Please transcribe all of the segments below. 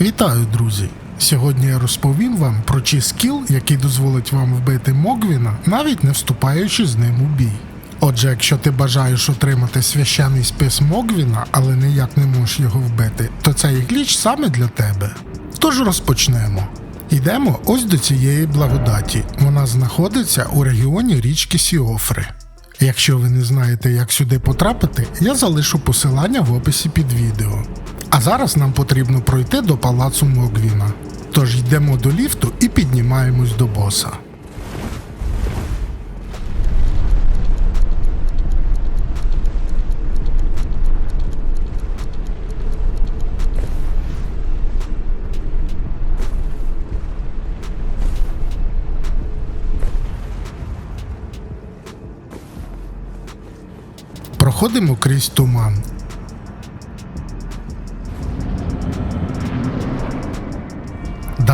Вітаю, друзі! Сьогодні я розповім вам про чий скіл, який дозволить вам вбити Могвіна, навіть не вступаючи з ним у бій. Отже, якщо ти бажаєш отримати священний спис Могвіна, але ніяк не можеш його вбити, то цей гліч саме для тебе. Тож розпочнемо. Йдемо ось до цієї благодаті. Вона знаходиться у регіоні річки Сіофри. Якщо ви не знаєте, як сюди потрапити, я залишу посилання в описі під відео. А зараз нам потрібно пройти до палацу Могвіна. Тож йдемо до ліфту і піднімаємось до боса. Проходимо крізь туман.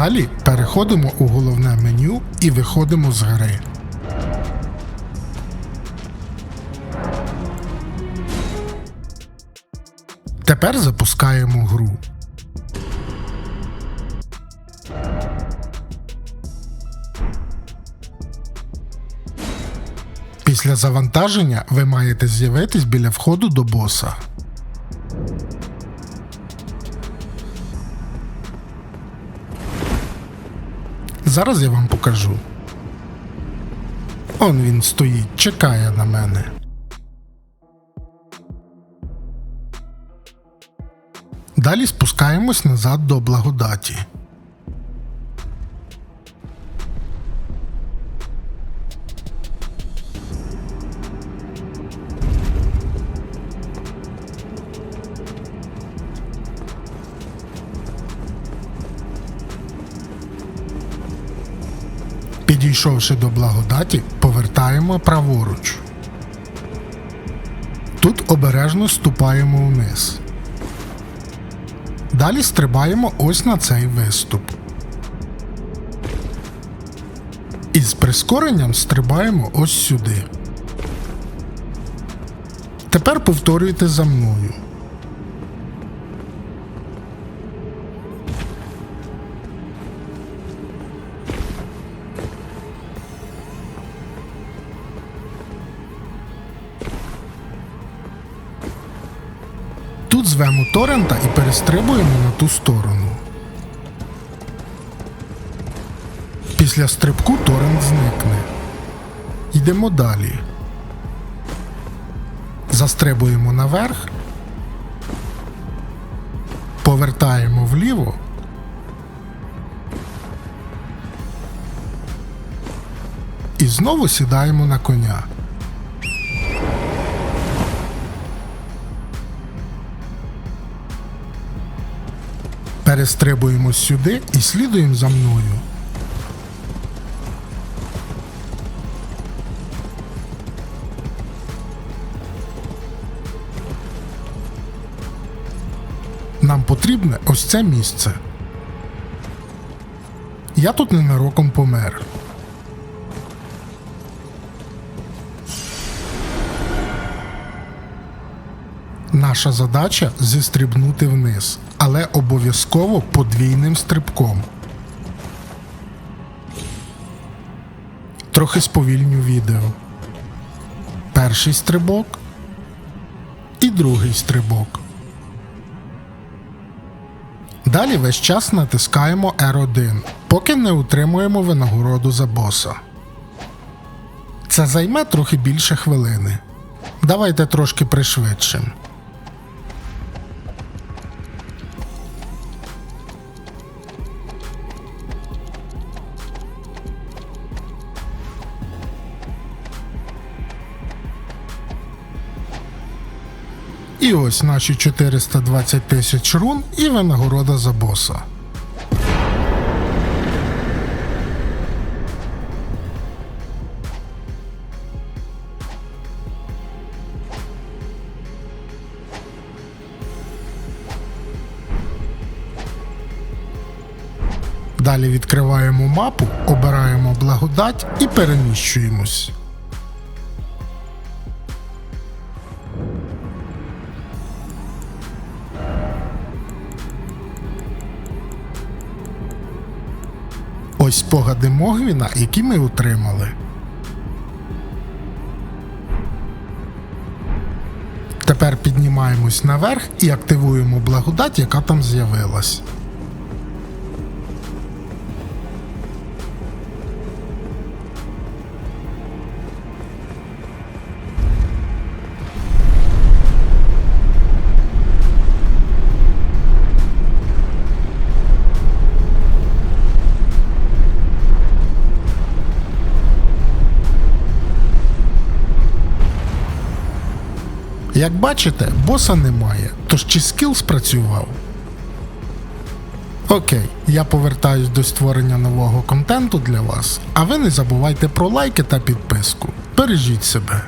Далі переходимо у головне меню і виходимо з гри. Тепер запускаємо гру. Після завантаження ви маєте з'явитись біля входу до боса. Зараз я вам покажу. Он він стоїть, чекає на мене. Далі спускаємось назад до благодаті. Підійшовши до благодаті, повертаємо праворуч. Тут обережно ступаємо вниз. Далі стрибаємо ось на цей виступ. І з прискоренням стрибаємо ось сюди. Тепер повторюйте за мною. Тут звемо торрента і перестрибуємо на ту сторону. Після стрибку торрент зникне. Йдемо далі. Застрибуємо наверх. Повертаємо вліво. І знову сідаємо на коня. Перестрибуємо сюди і слідуємо за мною. Нам потрібне ось це місце. Я тут ненароком помер. Наша задача зістрибнути вниз, але обов'язково подвійним стрибком. Трохи сповільню відео. Перший стрибок і другий стрибок. Далі весь час натискаємо R1, поки не утримуємо винагороду за боса. Це займе трохи більше хвилини. Давайте трошки пришвидшим. І ось наші 420 тисяч рун і винагорода за боса. Далі відкриваємо мапу, обираємо благодать і переміщуємось. Ось спогади Могвіна, які ми отримали. Тепер піднімаємось наверх і активуємо благодать, яка там з'явилась. Як бачите, боса немає, тож чи скіл спрацював? Окей, я повертаюсь до створення нового контенту для вас, а ви не забувайте про лайки та підписку. Бережіть себе.